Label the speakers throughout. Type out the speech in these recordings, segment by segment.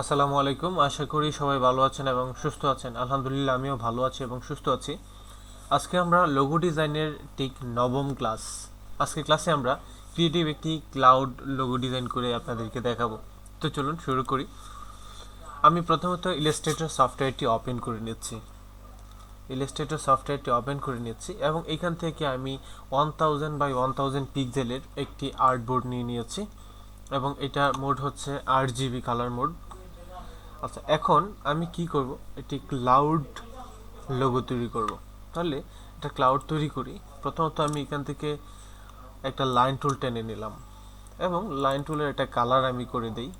Speaker 1: আসসালামু আলাইকুম। আশা করি সবাই ভালো আছেন এবং সুস্থ আছেন। আলহামদুলিল্লাহ, আমিও ভালো আছি এবং সুস্থ আছি। আজকে আমরা লোগো ডিজাইনের ঠিক নবম ক্লাস আজকে ক্লাসে আমরা ক্রিয়েটিভ একটি ক্লাউড লোগো ডিজাইন করে আপনাদেরকে দেখাবো। তো চলুন শুরু করি। আমি প্রথমত ইলাস্ট্রেটর সফটওয়্যারটি ওপেন করে নিচ্ছি। ইলাস্ট্রেটর সফটওয়্যারটি ওপেন করে নিচ্ছি এবং এখান থেকে আমি one thousand by one thousand পিক্সেলের একটি আর্টবোর্ড নিয়ে নিয়েছি এবং এটা মোড হচ্ছে আট জিবি কালার মোড আচ্ছা এখন আমি কি করব? এটি ক্লাউড লোগো তৈরি করব। তাহলে একটা ক্লাউড তৈরি করি। প্রথমত আমি এখান থেকে একটা লাইন টুল টেনে নিলাম এবং লাইন টুলের একটা কালার আমি করে দেই।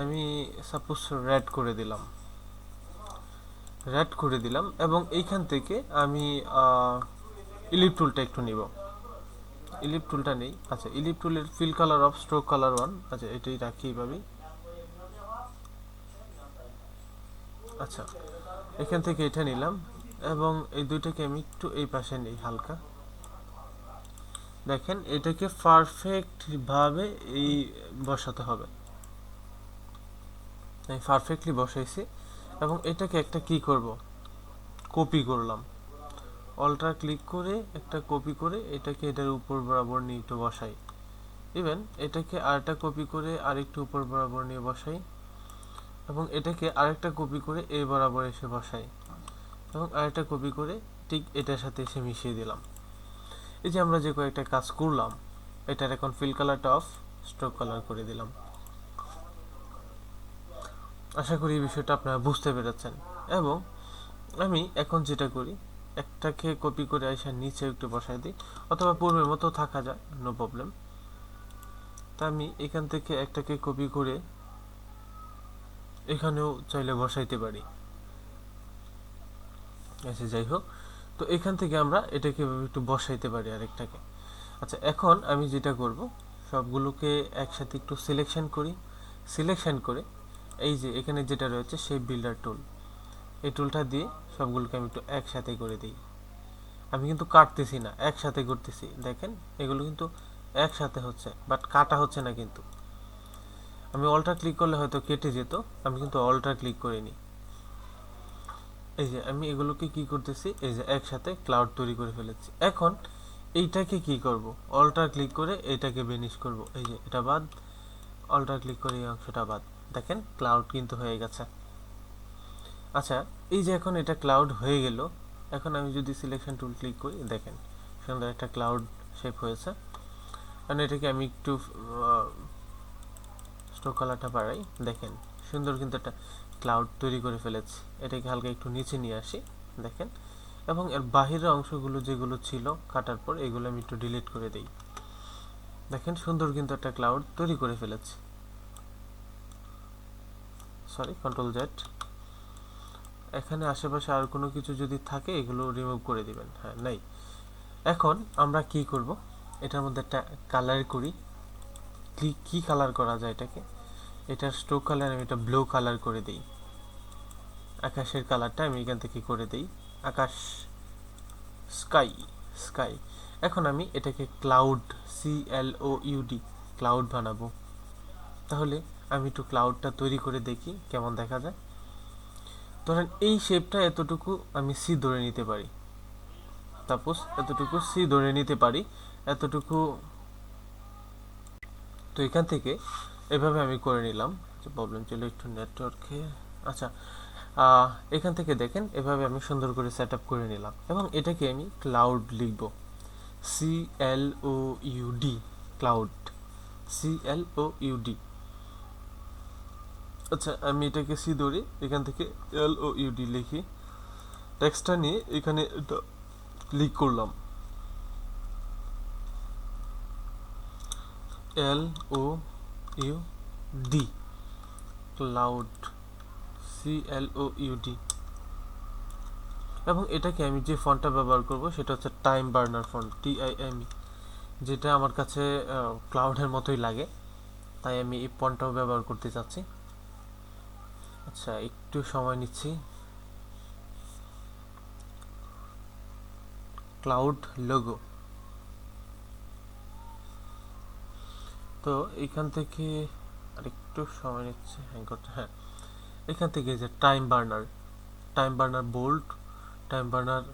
Speaker 1: আমি সাপোজ রেড করে দিলাম। রেড করে দিলাম এবং এইখান থেকে আমি ইলিপ টুলটা একটু নিব। ইলিপ টুলটা নেই। আচ্ছা ইলিপ টুলের fill colour off stroke colour one আচ্ছা এটাই রাখি এইভাবেই আচ্ছা এখান থেকে এটা নিলাম এবং এই দুইটাকে আমি একটু এই পাশে নিই হালকা। দেখেন, এটাকে পারফেক্ট ভাবে এই বসাতে হবে। আমি পারফেক্টলি বসাইছি এবং এটাকে একটা কি করব? কপি করলাম। অল্ট্রা ক্লিক করে একটা কপি করে এটাকে এটার উপর বরাবর নিয়ে একটু বসাই। ইভেন এটাকে আরেকটা কপি করে আরেকটু উপর বরাবর নিয়ে বসাই। এবং এটাকে আরেকটা কপি করে এই বরাবর এসে বসাই। এবং আরেকটা কপি করে ঠিক এটার সাথে এসে মিশিয়ে দিলাম। এই যে আমরা যে কয়েকটা কাজ করলাম, এটার এখন ফিল কালারটা অফ স্ট্রোক কালার করে দিলাম। আশা করি এই বিষয়টা আপনারা বুঝতে পেরেছেন। এবং আমি এখন যেটা করি, একটাকে কপি করে আইসা নিচে একটু বসাই দিই, অথবা পূর্বের মতো থাকা যায় নো প্রবলেম তা আমি এখান থেকে একটাকে কপি করে এখানেও চাইলে বসাইতে পারি। আচ্ছা যাই হোক। তো এখান থেকে আমরা এটাকে একটু বসাইতে পারি আরেকটাকে? আচ্ছা এখন আমি যেটা করব, সবগুলোকে একসাথে একটু সিলেকশন করি। সিলেকশন করে এই যে এখানে যেটা রয়েছে, সেই বিল্ডার টুল এই টুলটা দিয়ে সবগুলোকে আমি একটু একসাথে করে দিই। আমি কিন্তু কাটতেছি না, একসাথে করতেছি। দেখেন, এগুলো কিন্তু একসাথে হচ্ছে বাট কাটা হচ্ছে না কিন্তু। আমি অলটা ক্লিক করলে হয়তো কেটে যেত, আমি কিন্তু অলটা ক্লিক করিনি। এই যে আমি এগুলোকে কি করতেছি, এই যে একসাথে ক্লাউড তৈরি করে ফেলেছি। এখন এইটাকে কি করব? অলটা ক্লিক করে এটাকে বেনিশ করব। এই যে এটা বাদ অলটা ক্লিক করে এই অংশটা বাদ। দেখেন ক্লাউড কিন্তু হয়ে গেছে। আচ্ছা এই যে এখন এটা ক্লাউড হয়ে গেল, এখন আমি যদি সিলেকশন টুল ক্লিক করি, দেখেন সুন্দর একটা ক্লাউড শেপ হয়েছে। কারণ এটাকে আমি একটু কালারটা বাড়াই। দেখেন, সুন্দর কিন্তু একটা ক্লাউড তৈরি করে ফেলেছি। এটাকে হালকা একটু নিচে নিয়ে আসি, দেখেন। এবং এর বাহিরের অংশগুলো যেগুলো ছিল কাটার পর এগুলো আমি একটু ডিলিট করে দিই। দেখেন, সুন্দর কিন্তু একটা ক্লাউড তৈরি করে ফেলেছি। সরি কন্ট্রোল জেড এখানে আশেপাশে আর কোনো কিছু যদি থাকে, এগুলো রিমুভ করে দিবেন। হ্যাঁ নাই। এখন আমরা কি করব? এটার মধ্যে একটা কালার করি। কি কালার করা যায় এটাকে? এটার স্ট্রোক কালার, আমি এটা ব্লু কালার করে দিই। আকাশের কালারটা আমি এখান থেকে করে দিই। আকাশ, স্কাই স্কাই। এখন আমি এটাকে cloud C L O U D cloud বানাবো। তাহলে আমি একটু ক্লাউডটা তৈরি করে দেখি, কেমন দেখা যায়। ধরেন এই শেপটা এতটুকু আমি সি ধরে নিতে পারি। সাপোজ এতটুকু সি ধরে নিতে পারি, এতটুকু তো এখান থেকে এভাবে আমি করে নিলাম যে প্রবলেম ছিল একটু নেটওয়ার্কে আচ্ছা এখান থেকে দেখেন, এভাবে আমি সুন্দর করে সেট করে নিলাম। এবং এটাকে আমি ক্লাউড লিখব। C L O U D cloud C L O U D আচ্ছা আমি এটাকে সি ধরি, এখান থেকে এল ও ইউডি লিখি। টেক্সটটা নিয়ে এখানে এটা ক্লিক করলাম। L O U D cloud C L O U D. এবং এটাকে আমি যে ফন্টটা ব্যবহার করব সেটা হচ্ছে Time Burner font, T I M যেটা আমার কাছে ক্লাউডের মতোই লাগে। তাই আমি এই ফন্টটাও ব্যবহার করতে চাচ্ছি। আচ্ছা একটু সময় নিচ্ছি। Cloud logo. তো এখান থেকে আর একটু সময় নিচ্ছে হ্যাং করতে হ্যাঁ। এখান থেকে যে time burner time burner bold time burner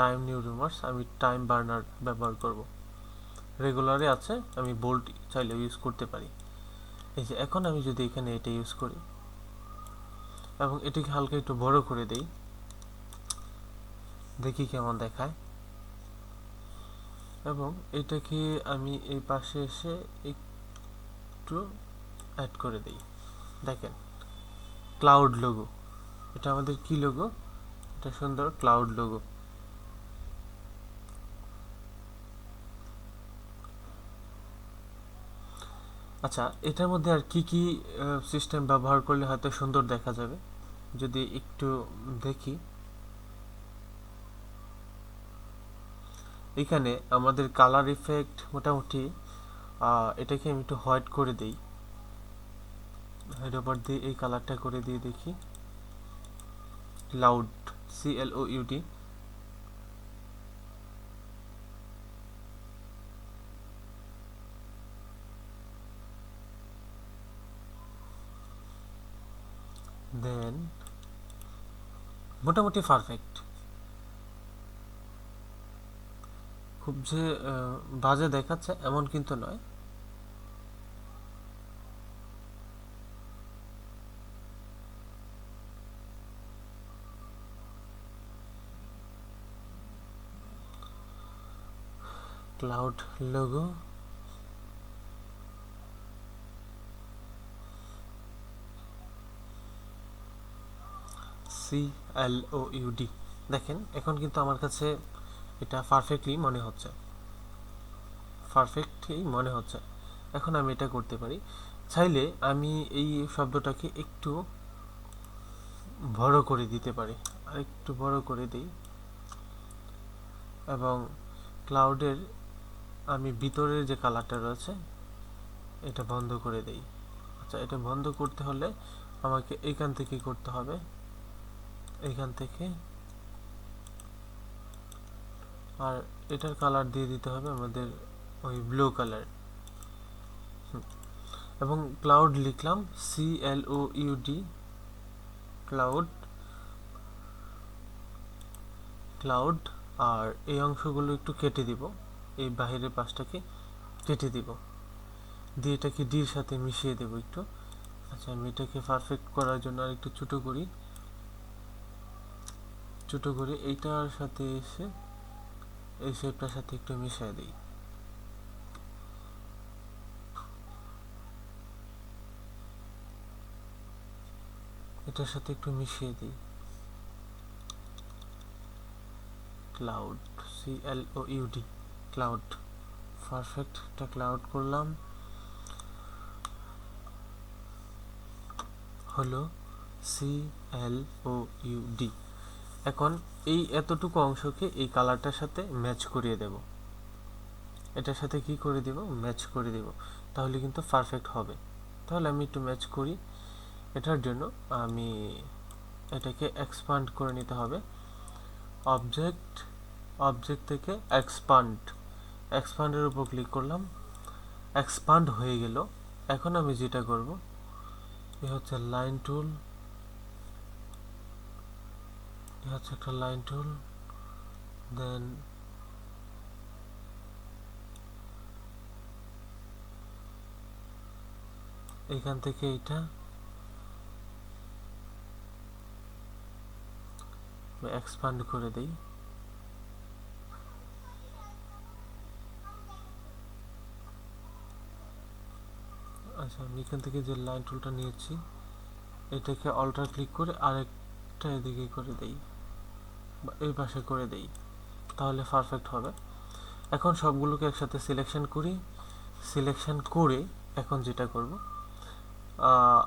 Speaker 1: time new Roman আমি টাইম বার্নার ব্যবহার করব। রেগুলারে আছে, আমি বোল্ট চাইলে ইউজ করতে পারি। এই যে এখন আমি যদি এখানে এটা ইউজ করি, এবং এটিকে হালকা একটু বড় করে দেই, দেখি কেমন দেখায়। এবং এটাকে আমি এই পাশে এসে একটু অ্যাড করে দিই। দেখেন ক্লাউড লোগো এটা আমাদের কি লোগো এটা সুন্দর ক্লাউড লোগো আচ্ছা এটার মধ্যে আর কি কি সিস্টেম ব্যবহার করলে হয়তো সুন্দর দেখা যাবে? যদি একটু দেখি। এখানে আমাদের কালার ইফেক্ট মোটামুটি এটাকে আমি একটু হোয়াইট করে দেই। ওভার দিয়ে এই কালারটা করে দিয়ে দেখি। Loud C L O U D then মোটামুটি পারফেক্ট খুব যে বাজে দেখাচ্ছে, এমন কিন্তু নয়। Cloud logo. C L O U D দেখেন, এখন কিন্তু আমার কাছে এটা পারফেক্টলি মনে হচ্ছে। পারফেক্টই মনে হচ্ছে। এখন আমি এটা করতে পারি। চাইলে আমি এই শব্দটাকে একটু বড় করে দিতে পারি। আর একটু বড় করে দিই। এবং ক্লাউডের আমি ভিতরের যে কালারটা রয়েছে, এটা বন্ধ করে দেই। আচ্ছা এটা বন্ধ করতে হলে আমাকে এইখান থেকে করতে হবে। এইখান থেকে আর এটার কালার দিয়ে দিতে হবে আমাদের ওই ব্লু কালার এবং ক্লাউড লিখলাম C L O U D cloud cloud আর এই অংশগুলো একটু কেটে দিব, এই বাহিরের পাশটাকে কেটে দিব। দিয়ে এটাকে ডির সাথে মিশিয়ে দেব একটু। আচ্ছা আমি এটাকে পারফেক্ট করার জন্য আর একটু ছোটো করি। ছোটো করে এইটার সাথে এসে এই শেপটার সাথে একটু মিশিয়ে দিই। এটার সাথে একটু মিশিয়ে দিই। Cloud C L O U D cloud perfect একটা ক্লাউড করলাম। হলো সি এল ও ইউডি এখন এই এতটুকু অংশকে এই কালারটার সাথে ম্যাচ করিয়ে দেব। এটার সাথে কি করে দেব? ম্যাচ করে দেব। তাহলে কিন্তু পারফেক্ট হবে। তাহলে আমি একটু ম্যাচ করি। এটার জন্য আমি এটাকে এক্সপান্ড করে নিতে হবে। অবজেক্ট অবজেক্ট থেকে এক্সপান্ড এক্সপান্ডের উপর ক্লিক করলাম। এক্সপান্ড হয়ে গেল। এখন আমি যেটা করব, এ হচ্ছে লাইন টুল হচ্ছে একটা লাইন টুল দেন এখান থেকে এটা এক্সপান্ড করে দেই। আচ্ছা আমি এখান থেকে যে লাইন টুলটা নিয়েছি, এটাকে অল্টার ক্লিক করে আরেকটা এদিকে করে দেই এই পাশে করে দেই, তাহলে পারফেক্ট হবে। এখন সবগুলোকে একসাথে সিলেকশন করি সিলেকশন করে এখন যেটা করব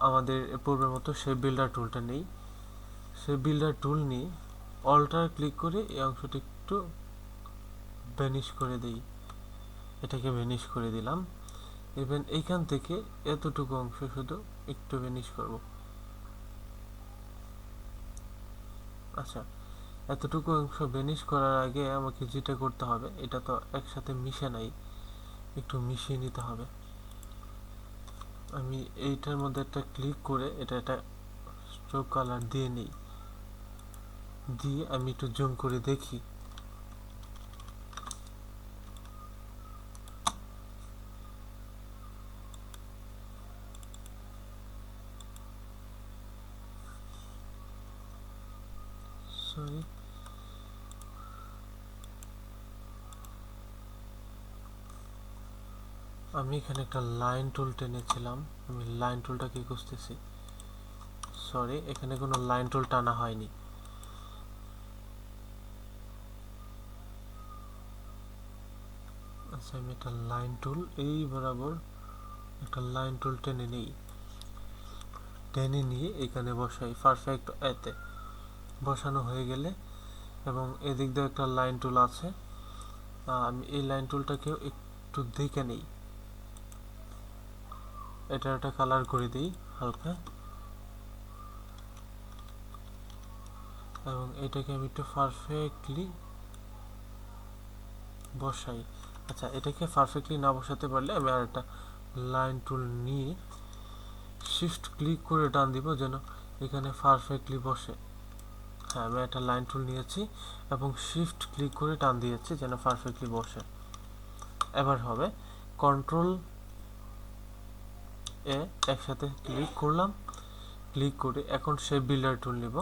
Speaker 1: আমাদের পূর্বের মতো সেই বিল্ডার টুলটা নেই। সেই বিল্ডার টুল নিয়ে অল্টার ক্লিক করে এই অংশটি একটু ভ্যানিশ করে দেই। এটাকে ভ্যানিশ করে দিলাম। ইভেন এইখান থেকে এতটুকু অংশ শুধু একটু ভ্যানিশ করব। আচ্ছা এতটুকু অংশ ভ্যানিশ করার আগে আমাকে যেটা করতে হবে, এটা তো একসাথে মিশে নাই, একটু মিশিয়ে নিতে হবে। আমি এইটার মধ্যে একটা ক্লিক করে এটা একটা স্ট্রোক কালার দিয়ে নিই। দিয়ে আমি একটু জুম করে দেখি সরি আমি এখানে একটা লাইন টুল টেনেছিলাম। আমি লাইন টুলটা কি খুঁজতেছি? সরি এখানে কোনো লাইন টুল টানা হয়নি। আচ্ছা আমি একটা লাইন টুল এই বরাবর একটা লাইন টুল টেনে নিই। টেনে নিয়ে এখানে বসাই পারফেক্ট এতে। বসানো হয়ে গেলে এবং এদিক দিয়ে একটা লাইন টুল আছে। আমি এই লাইন টুলটাকেও একটু দেখে নিই। এটা একটা কালার করে দিই হালকা। এবং এটাকে আমি একটু পারফেক্টলি বসাই। আচ্ছা এটাকে পারফেক্টলি না বসাতে পারলে আমি আর একটা লাইন টুল নিয়ে শিফট ক্লিক করে টান দিব যেন এখানে পারফেক্টলি বসে। হ্যাঁ আমি একটা লাইন টুল নিয়েছি এবং শিফট ক্লিক করে টান দিয়েছি যেন পারফেক্টলি বসে। এবার হবে কন্ট্রোল এ একসাথে ক্লিক করলাম। ক্লিক করে এখন সে বিল্ডার টুল নিব।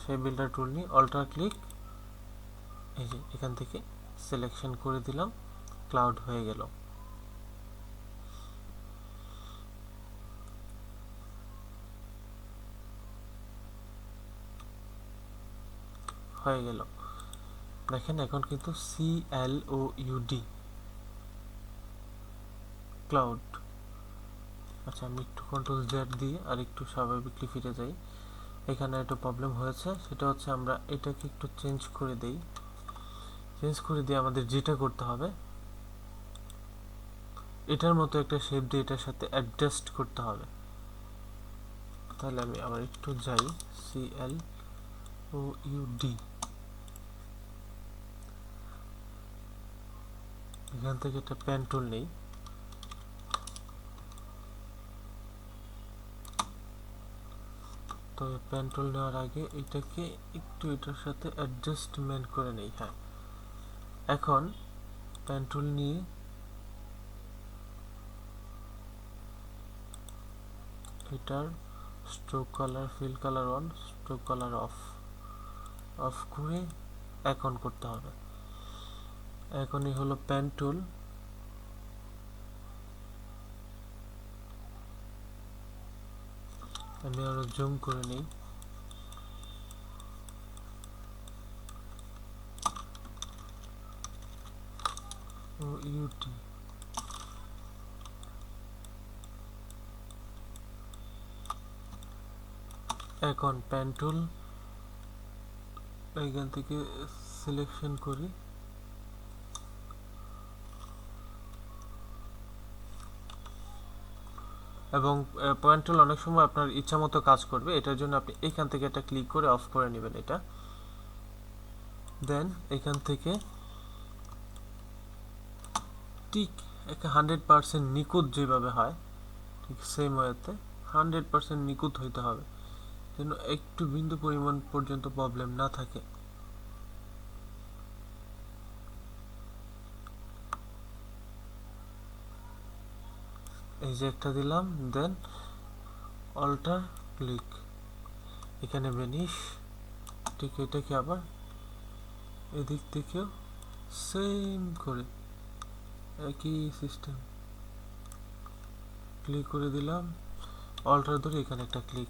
Speaker 1: সেই বিল্ডার টুল নিয়ে অল্টার ক্লিক এই যে এখান থেকে সিলেকশন করে দিলাম। ক্লাউড হয়ে গেল। হয়ে গেল। দেখেন এখন কিন্তু C L O U D cloud আচ্ছা আমি একটু কন্ট্রোল জেড দিয়ে আর একটু স্বাভাবিকলি ফিরে যাই। এখানে একটা প্রবলেম হয়েছে, সেটা হচ্ছে আমরা এটাকে একটু চেঞ্জ করে দেই। চেঞ্জ করে দিয়ে আমাদের যেটা করতে হবে। এটার মতো একটা শেপ দিয়ে এটার সাথে অ্যাডজাস্ট করতে হবে। তাহলে আমি আবার একটু যাই C L O U D এখান থেকে একটা পেন টুল নেই। তবে পেন টুল নেওয়ার আগে এটাকে একটু এটার সাথে অ্যাডজাস্টমেন্ট করে নেই হ্যাঁ। এখন পেন টুল নিয়ে এটার stroke colour fill colour on stroke colour off off করে এখন করতে হবে। এখনই হলো পেন আমি আরও জুম করে নিই। ও ইউটি এখন পেন টুল এইখান থেকে সিলেকশন করি। এবং পয়েন্ট অনেক সময় আপনার ইচ্ছা মতো কাজ করবে, এটার জন্য আপনি এখান থেকে এটা ক্লিক করে অফ করে নেবেন এটা। দেন এখান থেকে ঠিক একটা হান্ড্রেড পার্সেন্ট নিখুঁত যেভাবে হয়, ঠিক সেম ওয়েতে হান্ড্রেড পার্সেন্ট নিখুঁত হইতে হবে। যেন একটু বিন্দু পরিমাণ পর্যন্ত প্রবলেম না থাকে। এই যে একটা দিলাম দেন অল্টার ক্লিক এখানে বেনিস ঠিক এটাকে আবার এদিক থেকেও সেম করে, একই সিস্টেম ক্লিক করে দিলাম অল্টার ধরে এখানে একটা ক্লিক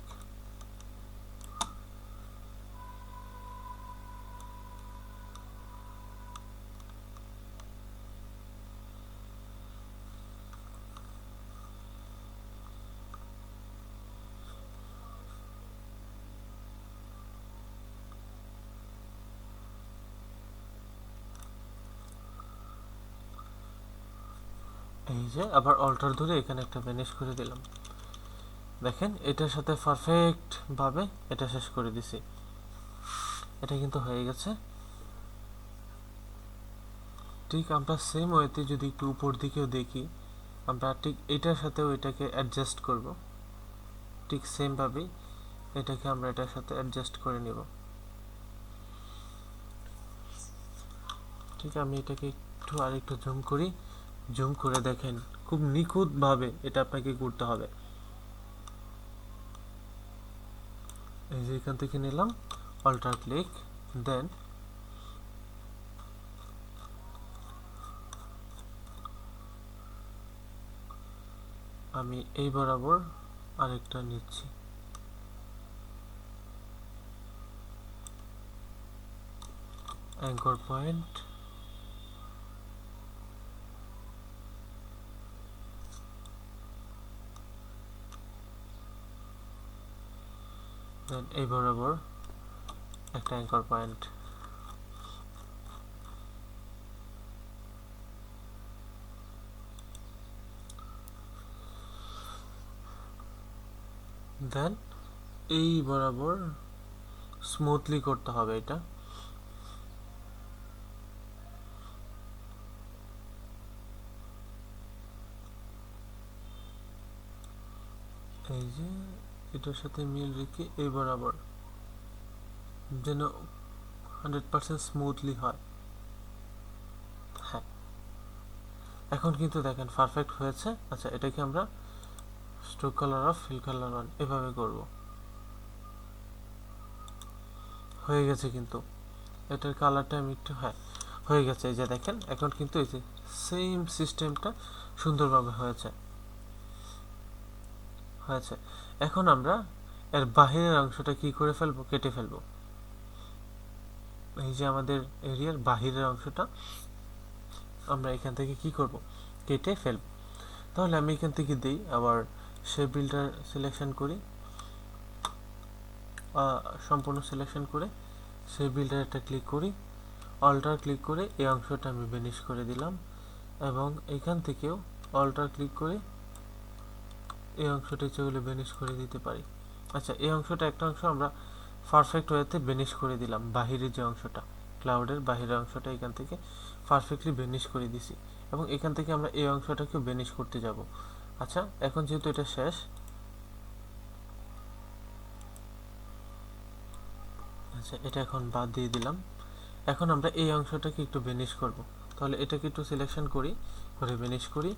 Speaker 1: এই যে আবার অল্টার ধরে এখানে একটা ভ্যানিশ করে দিলাম। দেখেন, এটার সাথে পারফেক্ট ভাবে এটা শেষ করে দিছি। এটা কিন্তু হয়ে গেছে। ঠিক আমরা সেম ওয়েতে যদি একটু উপর দিকেও দেখি, আমরা ঠিক এটার সাথেও এটাকে অ্যাডজাস্ট করব। ঠিক সেমভাবেই এটাকে আমরা এটার সাথে অ্যাডজাস্ট করে নেব। ঠিক আমি এটাকে একটু আরেকটু জুম করি। জুম করে দেখেন। খুব নিখুঁতভাবে এটা আপনাকে করতে হবে। এই যে এখান থেকে নিলাম অল্টার ক্লিক দেন আমি এই বরাবর আরেকটা নিচ্ছি। অ্যাঙ্কর পয়েন্ট দেন এই বরাবর একটা অ্যাঙ্কর পয়েন্ট দেন এই বরাবর স্মুথলি করতে হবে এটা এই যে এটার সাথে মিল রেখে এই বরাবর যেন হান্ড্রেড পার্সেন্ট স্মুথলি হয়। হ্যাঁ। এখন কিন্তু দেখেন পারফেক্ট হয়েছে। আচ্ছা এটাকে আমরা stroke colour off fill colour on এভাবে করব। হয়ে গেছে কিন্তু। এটার কালারটা আমি একটু হ্যাঁ হয়ে গেছে। এই যে দেখেন, এখন কিন্তু এই যে সেম সিস্টেমটা সুন্দরভাবে হয়েছে। হয়েছে। এখন আমরা এর বাহিরের অংশটা কি করে ফেলব? কেটে ফেলব। এই যে আমাদের এরিয়ার বাহিরের অংশটা, আমরা এখান থেকে কি করব? কেটে ফেলব। তাহলে আমি এখান থেকে দিই, আবার সে বিল্ডার সিলেকশন করি। সম্পূর্ণ সিলেকশন করে সে বিল্ডার একটা ক্লিক করি। অল্টার ক্লিক করে এই অংশটা আমি বেনিশ করে দিলাম এবং এখান থেকেও অল্টার ক্লিক করে এই অংশটা ইচ্ছে করলে বেনিশ করে দিতে পারি। আচ্ছা এই অংশটা একটা অংশ আমরা পারফেক্ট ওয়েতে বেনিশ করে দিলাম, বাহিরের যে অংশটা ক্লাউডের বাহিরের অংশটা এখান থেকে পারফেক্টলি বেনিশ করে দিছি এবং এখান থেকে আমরা এই অংশটাকেও বেনিশ করতে যাব। আচ্ছা এখন যেহেতু এটা শেষ আচ্ছা এটা এখন বাদ দিয়ে দিলাম। এখন আমরা এই অংশটাকে একটু বেনিশ করব। তাহলে এটাকে একটু সিলেকশন করি, করে বেনিশ করি।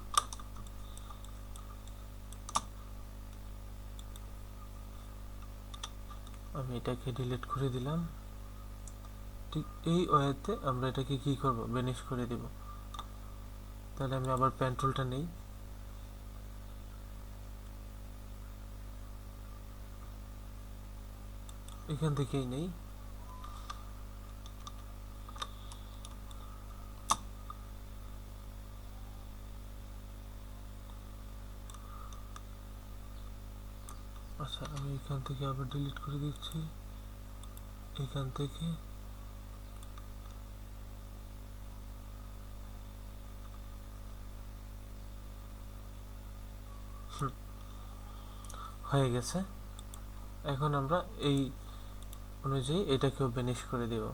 Speaker 1: আমি এটাকে ডিলিট করে দিলাম। ঠিক এই ওয়েতে আমরা এটাকে কি করব? বেনিশ করে দেব। তাহলে আমি আবার প্যান্ট্রোলটা নেই। এখান থেকেই নেই আচ্ছা আমি এখান থেকে আবার ডিলিট করে দিচ্ছি। এখান থেকে। হয়ে গেছে। এখন আমরা এই অনুযায়ী এটাকেও বেনিশ করে দেব।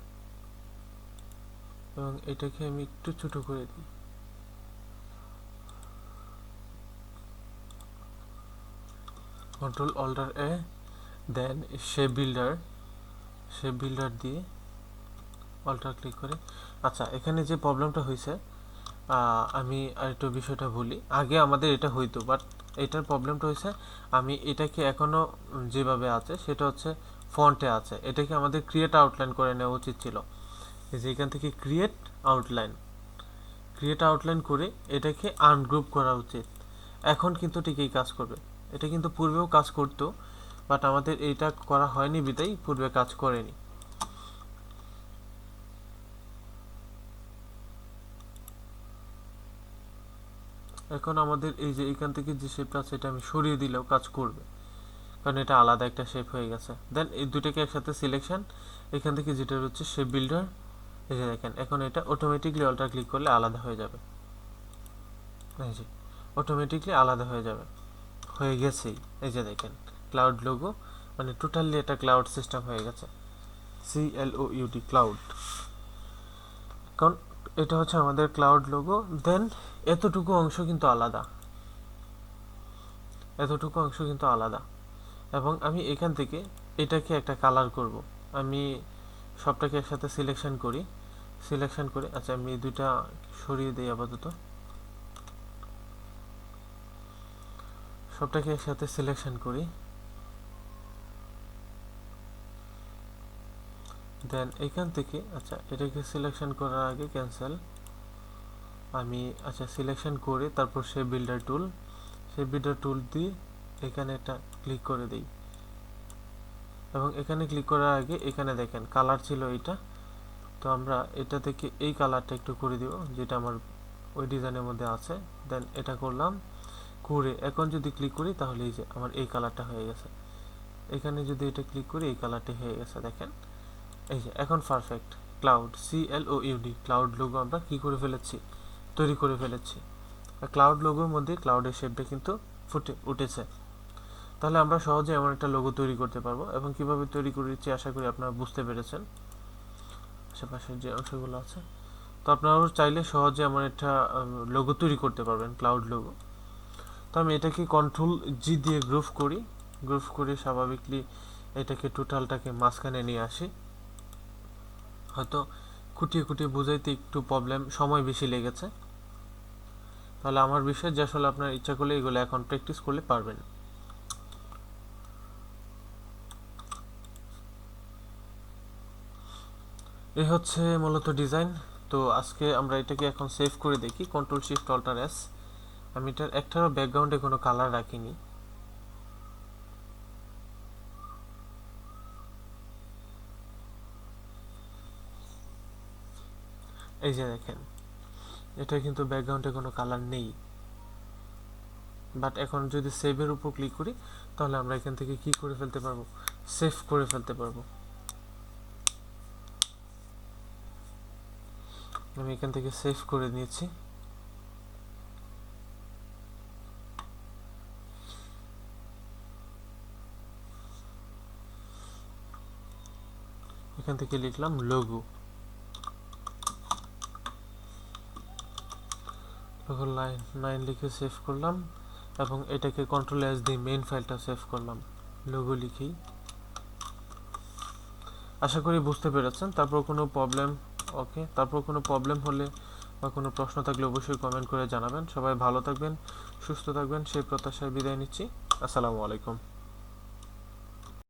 Speaker 1: এবং এটাকে আমি একটু ছোট করে দিই। কন্ট্রোল অল্টার এ দেন সে বিল্ডার সে বিল্ডার দিয়ে অল্টার ক্লিক করে। আচ্ছা এখানে যে প্রবলেমটা হয়েছে আমি আর একটু বিষয়টা বলি। আগে আমাদের এটা হইতো বাট এটার প্রবলেমটা হয়েছে, আমি এটাকে এখনও যেভাবে আছে, সেটা হচ্ছে ফন্টে আছে। এটাকে আমাদের ক্রিয়েট আউটলাইন করে নেওয়া উচিত ছিল। যে এখান থেকে ক্রিয়েট আউটলাইন ক্রিয়েট আউটলাইন করে এটাকে আনগ্রুপ করা উচিত। এখন কিন্তু ঠিক এই কাজ করবে। এটা কিন্তু পূর্বেও কাজ করতো বাট আমাদের এইটা করা হয়নি বিদায়, পূর্বে কাজ করেনি এখন আমাদের এই যে এখান থেকে যে শেপটা আছে, এটা আমি সরিয়ে দিলেও কাজ করবে। কারণ এটা আলাদা একটা শেপ হয়ে গেছে। দেন এই দুটাকে একসাথে সিলেকশন এখান থেকে যেটা হচ্ছে শেপ বিল্ডার এই যে দেখেন, এখন এটা অটোমেটিকলি অল্টার ক্লিক করলে আলাদা হয়ে যাবে। এই যে অটোমেটিকলি আলাদা হয়ে যাবে। হয়ে গেছেই, এই যে দেখেন। ক্লাউড লোগো মানে টোটালি এটা ক্লাউড সিস্টেম হয়ে গেছে। C L O U D cloud কারণ এটা হচ্ছে আমাদের ক্লাউড লোগো দেন এতটুকু অংশ কিন্তু আলাদা। এতটুকু অংশ কিন্তু আলাদা। এবং আমি এখান থেকে এটাকে একটা কালার করব। আমি সবটাকে একসাথে সিলেকশন করি। সিলেকশন করে আচ্ছা আমি দুইটা সরিয়ে দিই আপাতত। সবটাকে একসাথে সিলেকশন করি। দেন এখান থেকে আচ্ছা এটাকে সিলেকশন করার আগে ক্যান্সেল আমি আচ্ছা সিলেকশন করে তারপর সে বিল্ডার টুল সে বিল্ডার টুল দিয়ে এখানে একটা ক্লিক করে দিই। এবং এখানে ক্লিক করার আগে, এখানে দেখেন কালার ছিল এটা। তো আমরা এটা থেকে এই কালারটা একটু করে দিব, যেটা আমার ওই ডিজাইনের মধ্যে আছে। দেন এটা করলাম, করে এখন যদি ক্লিক করি, তাহলে এই যে আমার এই কালারটা হয়ে গেছে। এখানে যদি এটা ক্লিক করি, এই কালারটি হয়ে গেছে, দেখেন। এই যে, এখন perfect cloud C L O U D cloud logo আমরা কি করে ফেলেছি? তৈরি করে ফেলেছি। ক্লাউড লোগোর মধ্যে ক্লাউডের শেপটা কিন্তু ফুটে, উঠেছে। তাহলে আমরা সহজে এমন একটা লোগো তৈরি করতে পারব এবং কীভাবে তৈরি করেছি আশা করি আপনারা বুঝতে পেরেছেন। আশেপাশের যে অংশগুলো আছে। তো আপনারাও চাইলে সহজে এমন একটা লোগো তৈরি করতে পারবেন ক্লাউড লোগো তো আমি এটাকে কন্ট্রোল জি দিয়ে গ্রুপ করি। গ্রুপ করে স্বাভাবিকলি এটাকে টোটালটাকে মাঝখানে নিয়ে আসি। হয়তো খুঁটিয়ে খুঁটিয়ে বুঝাইতে একটু প্রবলেম সময় বেশি লেগেছে। তাহলে আমার বিষয় যে আসলে আপনার ইচ্ছা করলে এগুলো এখন প্র্যাকটিস করলে পারবেন। এই হচ্ছে মূলত ডিজাইন তো আজকে আমরা এটাকে এখন সেভ করে দেখি। কন্ট্রোল শিফট অল্টার এস আমি এটার একটারও ব্যাকগ্রাউন্ডে কোনো কালার রাখিনি। এই যে দেখেন এটা কিন্তু ব্যাকগ্রাউন্ডে কোনো কালার নেই। বাট এখন যদি সেভের উপর ক্লিক করি, তাহলে আমরা এখান থেকে কি করে ফেলতে পারব? সেভ করে ফেলতে পারব। আমি এখান থেকে সেভ করে নিয়েছি। এখান থেকে লিখলাম লোগো লোগো লাইন লাইন লিখে সেভ করলাম এবং এটাকে কন্ট্রোল এস দিয়ে মেইন ফাইলটা সেভ করলাম। লোগো লিখেই। আশা করি বুঝতে পেরেছেন। তারপর কোনো প্রবলেম ওকে তারপর কোনো প্রবলেম হলে বা কোনো প্রশ্ন থাকলে অবশ্যই কমেন্ট করে জানাবেন। সবাই ভালো থাকবেন, সুস্থ থাকবেন, সেই প্রত্যাশায় বিদায় নিচ্ছি। আসসালামু আলাইকুম।